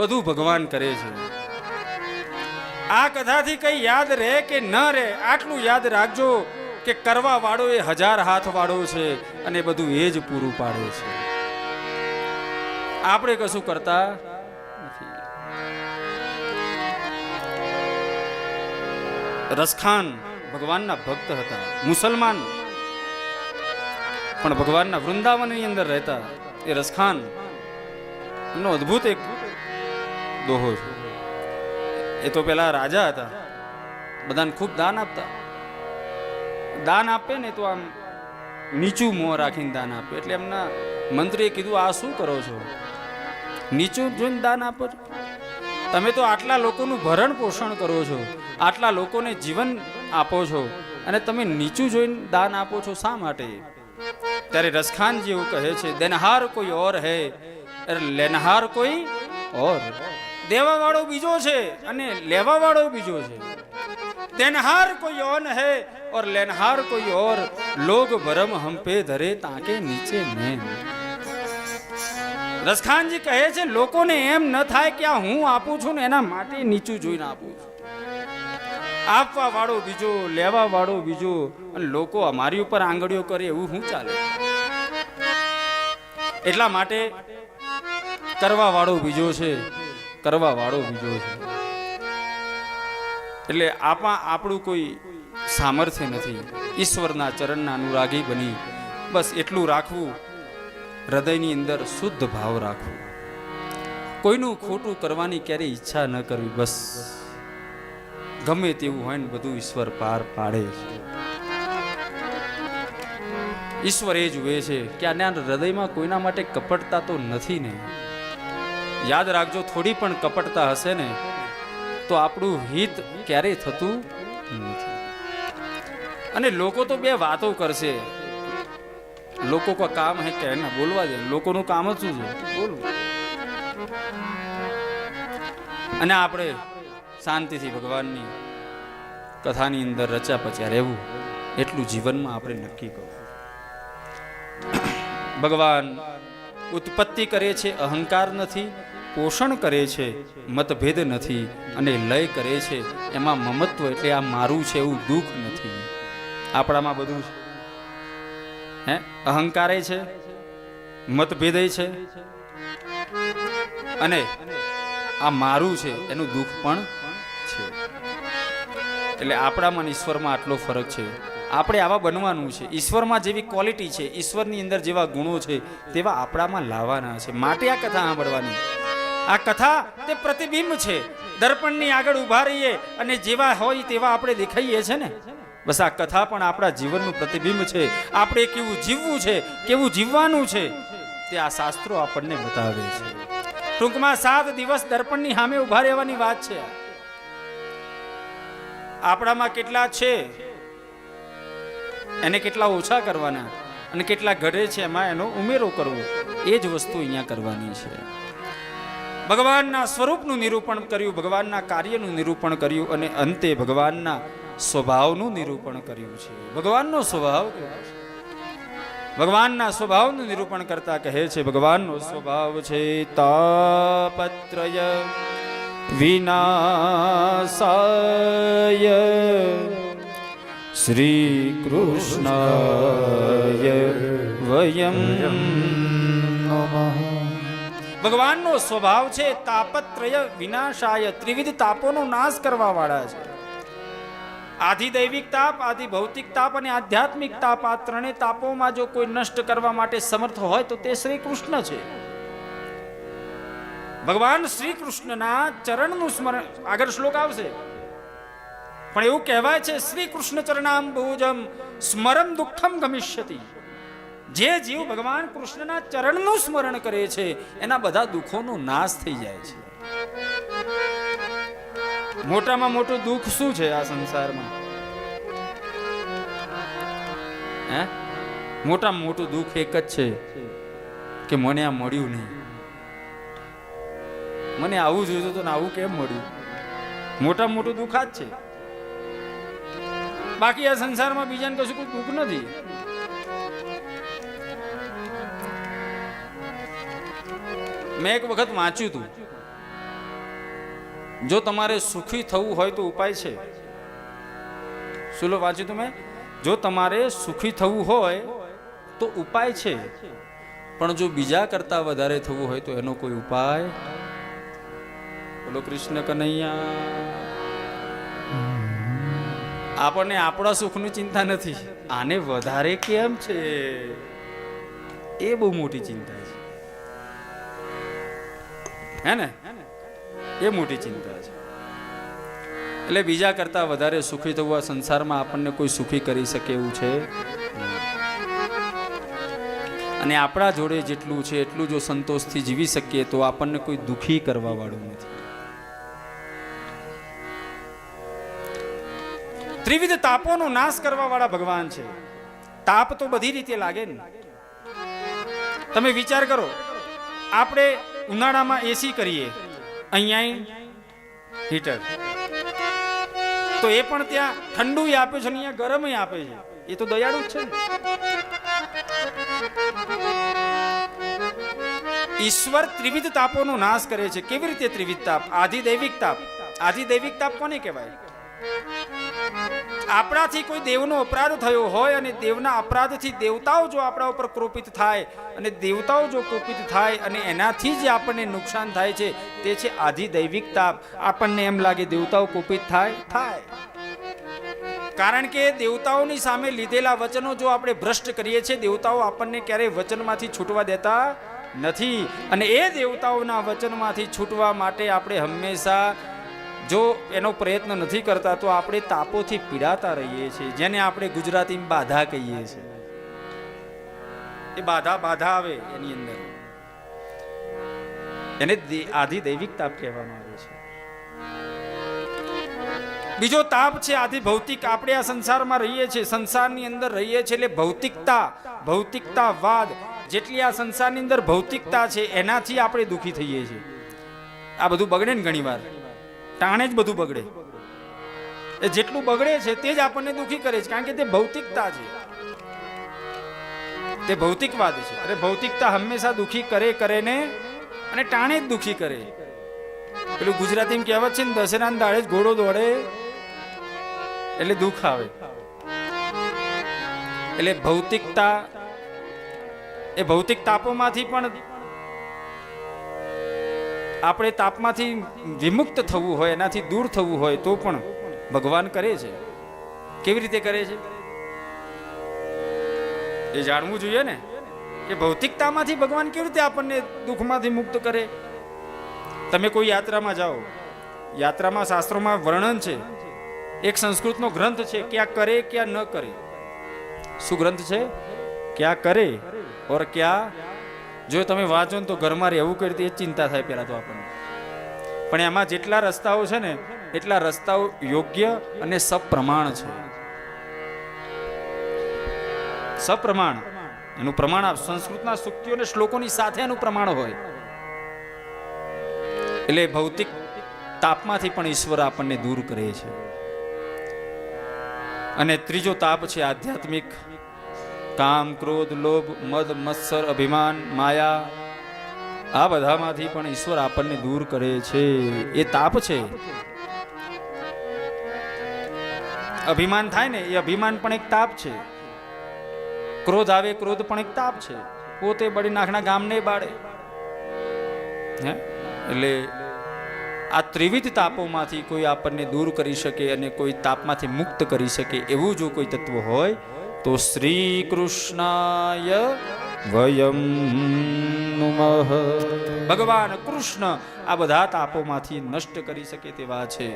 બધું ભગવાન કરે છે. આ કથાથી કઈ યાદ રહે કે ન રહે, આટલું યાદ રાખજો કે કરવા વાળો એ હજાર હાથ વાળો છે અને બધું એ જ પૂરું પાડે છે. આપણે કશું કરતા રસખાન ભગવાનના ભક્ત હતા, મુસલમાન. પણ ભગવાનના વૃંદાવનની અંદર રહેતા એ રસખાન એમનો અદ્ભુત એક દોહો છે. એ તો પેલા રાજા હતા. બધાને ખૂબ દાન આપતા. દાન આપે ને તો આમ નીચું મોં રાખીને દાન આપે. એટલે એમના મંત્રીએ કીધું, આ શું કરો છો? નીચું જોઈને દાન આપો છો? તમે તો આટલા લોકોનું ભરણ પોષણ કરો છો. આટલા લોકોને જીવન આપો છો. અને તમે નીચું જોઈને દાન આપો છો શા માટે? ત્યારે રસખાનજી એવું કહે છે, દેનહાર કોઈ ઓર હે. લેનહાર કોઈ ઓર. દેવા વાળો બીજો છે અને લેવા વાળો બીજો છે. તેનહાર કોઈ ઓન હે ઓર લેનહાર કોઈ ઓર લોગ ભરમ હમ પે ધરે તાકે નીચે ને રસખાનજી કહે છે, લોકોને એમ ન થાય કે આ હું આપું છું ને એના માટે નીચું જોઈને આપું છું. આપવા વાળો બીજો લેવા વાળો બીજો અને લોકો અમારી ઉપર આંગળીઓ કરે એવું હું ચાલે. એટલા માટે કરવા વાળો બીજો છે કરવા વાળો બીજો છે. એટલે આપા આપણું કોઈ સામર્થ્ય નથી. ઈશ્વરના ચરણના અનુરાગી બની. બસ એટલું રાખવું. હૃદયની અંદર શુદ્ધ ભાવ રાખવો. કોઈનું ખોટું કરવાની ક્યારેય ઈચ્છા ન કરવી, બસ. ગમે તેવું હોય ને બધું ઈશ્વર પાર પાડે ઈશ્વર એ જુએ છે કે આના હૃદયમાં કોઈના માટે કપટતા તો નથી ને. યાદ રાખજો, થોડી પણ કપટતા હશે ને, તો આપણું હિત ક્યારેય થતું નથી. અને લોકો તો બે વાતો કરશે. લોકો કો કામ હે કહેના, બોલવા દે. લોકોનું કામ જ શું છે? બોલવું અને આપણે શાંતિથી ભગવાનની કથાની અંદર રચ્યા પચ્યા રહેવું, એટલું જીવનમાં આપણે નક્કી કરવું. ભગવાન ઉત્પત્તિ કરે છે, અહંકાર નથી પોષણ કરે છે, મતભેદ નથી અને લય કરે છે. એમાં મમત્વ એટલે આ મારું છે એવું દુઃખ નથી. આપણામાં બધું છે. હે? અહંકારે છે મતભેદય છે. અને આ મારું છે, એનું દુઃખ પણ છે. એટલે આપણામાં ઈશ્વરમાં આટલો ફરક છે. આપણે આવા બનવાનું છે. ઈશ્વરમાં જેવી ક્વોલિટી છે, ઈશ્વરની અંદર જેવા ગુણો છે, તેવા આપણામાં લાવવાના છે. માટે આ કથા સાંભળવાની. આ કથા તે પ્રતિબિંબ છે. દર્પણની આગળ ઊભા રહીએ અને જેવા હોય તેવા આપણે દેખાઈએ છે ને? બસ આ કથા પણ આપણા જીવનનું પ્રતિબિંબ છે. આપણે કેવું જીવવું છે, કેવું જીવવાનું છે, તે આ શાસ્ત્રો આપણને બતાવે છે. ટૂંકમાં સાત દિવસ દર્પણની સામે ઊભા રહેવાની વાત છે. આપણામાં કેટલા છે? એને કેટલા ઓછા કરવાના અને કેટલા ઘડે છે એમાં એનો ઉમેરો કરવો. એ જ વસ્તુ અહીંયા કરવાની છે. ભગવાનના સ્વરૂપનું નિરૂપણ કર્યું, ભગવાનના કાર્યનું નિરૂપણ કર્યું અને અંતે ભગવાનના સ્વભાવનું નિરૂપણ કર્યું છે. ભગવાનનો સ્વભાવ છે? ભગવાનના સ્વભાવનું નિરૂપણ કરતા કહે છે, ભગવાનનો સ્વભાવ છે તાપત્રય વિનાશાય. શ્રી કૃષ્ણાય વયમ ભગવાનનો સ્વભાવ છે, તાપત્રય વિનાશાય, ત્રિવિધ તાપોનો નાશ કરવા વાળા છે. આધિ દૈવિક તાપ આધિ ભૌતિક તાપ અને આધ્યાત્મિક તાપ આ ત્રણેય તાપોમાં જો કોઈ નષ્ટ કરવા માટે સમર્થ હોય તો તે શ્રી કૃષ્ણ છે. ભગવાન શ્રી કૃષ્ણના ચરણનું સ્મરણ, આગળ શ્લોક આવશે. પણ એવું કહેવાય છે શ્રી કૃષ્ણ ચરણામ ભુજમ સ્મરમ દુઃખમ ગમિષ્યતિ. જે જીવ ભગવાન કૃષ્ણના ચરણનું સ્મરણ કરે છે, એના બધા દુઃખોનો નાશ થઈ જાય છે. મોટામાં મોટું દુઃખ શું છે આ સંસારમાં? હે? મોટામાં મોટું દુઃખ એક જ છે કે મને આ મળ્યું નહીં. મને આવું જોયું તો ને આવું કેમ મળ્યું? મોટામાં મોટું દુઃખ આ જ છે. બાકી આ સંસારમાં બીજાને કશું કોઈ દુઃખ નથી. મેં એક વખત વાંચ્યું હતું જો તમારે સુખી થવું હોય તો ઉપાય છે. શું લો વાંચ્યું મેં? જો તમારે સુખી થવું હોય તો ઉપાય છે. પણ જો બીજા કરતા વધારે થવું હોય તો એનો કોઈ ઉપાય? બોલો કૃષ્ણ કનૈયા. આપણને આપણા સુખની ચિંતા નથી. આને વધારે કેમ છે? એ બહુ મોટી ચિંતા હે ને? એ મોટી ચિંતા છે. એટલે બીજા કરતા વધારે સુખી થવું આ સંસારમાં આપણને કોઈ સુખી કરી શકે એવું છે? અને આપણા જોડે જેટલું છે, એટલું જો સંતોષથી જીવી શકીએ તો આપણને કોઈ દુખી કરવા વાળું નથી. ત્રિવિધ તાપોનો નાશ કરવા વાળા ભગવાન છે. તાપ તો બધી રીતે લાગે ને. તમે વિચાર કરો, આપણે ઉનાળામાં એસી કરીએ. અહીંયા હીટર તો એ પણ ત્યાં ઠંડુ આપે છે અને અહીંયા ગરમ આપે છે. એ તો દયાળુ જ છે ને. ઈશ્વર ત્રિવિધ તાપોનો નાશ કરે છે. કેવી રીતે ત્રિવિધ તાપ? આધિદૈવિક તાપ. આધિદૈવિક તાપ કોને કહેવાય? આપણાથી કોઈ દેવનો અપરાધ થયો હોય અને દેવના અપરાધથી દેવતાઓ જો આપણા ઉપર કૃપિત થાય અને દેવતાઓ જો કૃપિત થાય અને એનાથી જે આપણને નુકસાન થાય છે, તે છે આધિદૈવિક તાપ. આપણને એમ લાગે દેવતાઓ કૃપિત થાય થાય. કારણ કે દેવતાઓની સામે લીધેલા વચનો જો આપણે ભ્રષ્ટ કરીએ છીએ, દેવતાઓ આપણને ક્યારેય વચનમાંથી છૂટવા દેતા નથી. અને એ દેવતાઓના વચનમાંથી છૂટવા માટે આપણે હંમેશા જો એનો પ્રયત્ન નથી કરતા, તો આપણે તાપોથી પીડાતા રહીએ છીએ, જેને આપણે ગુજરાતીમાં બાધા કહીએ છીએ. એ બાધા બાધા આવે એની અંદર. એને આધિ દૈવિક તાપ કહેવામાં આવે છે. બીજો તાપ છે આધિ ભૌતિક. આપણે આ સંસારમાં રહીએ છીએ, સંસારની અંદર રહીએ છીએ એટલે ભૌતિકતા, ભૌતિકતાવાદ, જેટલી આ સંસારની અંદર ભૌતિકતા છે, એનાથી આપણે દુખી થઈએ છીએ. આ બધું બગડે ને ઘણી વાર ટાણે જ બધું બગડે. એ જેટલું બગડે છે તે જ આપણને દુખી કરે છે, કારણ કે તે ભૌતિકતા છે. તે ભૌતિકવાદ છે. અરે ભૌતિકતા હંમેશા દુખી કરે કરે ને અને ટાણે જ દુખી કરે. પેલું ગુજરાતીમાં કહેવત છે ને, દશેરાના દાડે જ ઘોડો દોડે એટલે દુઃખ આવે. એટલે ભૌતિકતા એ ભૌતિક તાપોમાંથી પણ આપણે તાપમાંથી વિમુક્ત થવું હોય, એનાથી દૂર થવું હોય, તો પણ ભગવાન કરે છે. કેવી રીતે કરે છે? એ જાણવું જોઈએ ને કે ભૌતિકતામાંથી ભગવાન કેવી રીતે આપણને દુઃખમાંથી મુક્ત કરે? તમે કોઈ યાત્રામાં જાઓ, યાત્રામાં શાસ્ત્રોમાં વર્ણન છે, એક સંસ્કૃતનો ગ્રંથ છે, ક્યાં કરે, ક્યાં ન કરે. શું ગ્રંથ છે? ક્યાં કરે ઓર ક્યાં જો તમે વાંચો ને તો ઘરમાં રહેવું કરી દે એ ચિંતા થાય પહેલા તો આપણને. પણ એમાં જેટલા રસ્તાઓ છે ને, એટલા રસ્તાઓ યોગ્ય અને સપ્રમાણ છે. સપ્રમાણ, એનું પ્રમાણ આપ સંસ્કૃતના સુક્તિઓ અને શ્લોકોની સાથે એનું પ્રમાણ હોય. એટલે ભૌતિક તાપમાંથી પણ ઈશ્વર આપણને દૂર કરે છે. અને ત્રીજો તાપ છે આધ્યાત્મિક કામ, ક્રોધ, લોભ, મદ, મત્સર, અભિમાન, માયા, આ બધામાંથી પણ ઈશ્વર આપણને દૂર કરે છે. એ તાપ છે. અભિમાન થાય ને, એ અભિમાન પણ એક તાપ છે. ક્રોધ આવે, ક્રોધ પણ એક તાપ છે. પોતે બળી નાખના ગામને બાળે. હે? એટલે આ ત્રિવિધ તાપોમાંથી કોઈ આપણને દૂર કરી શકે અને કોઈ તાપમાંથી મુક્ત કરી શકે એવું જો કોઈ તત્વ હોય તો શ્રી કૃષ્ણાય વયમ નુમઃ ભગવાન કૃષ્ણ આ બધા તાપોમાંથી નષ્ટ કરી શકે તેવા છે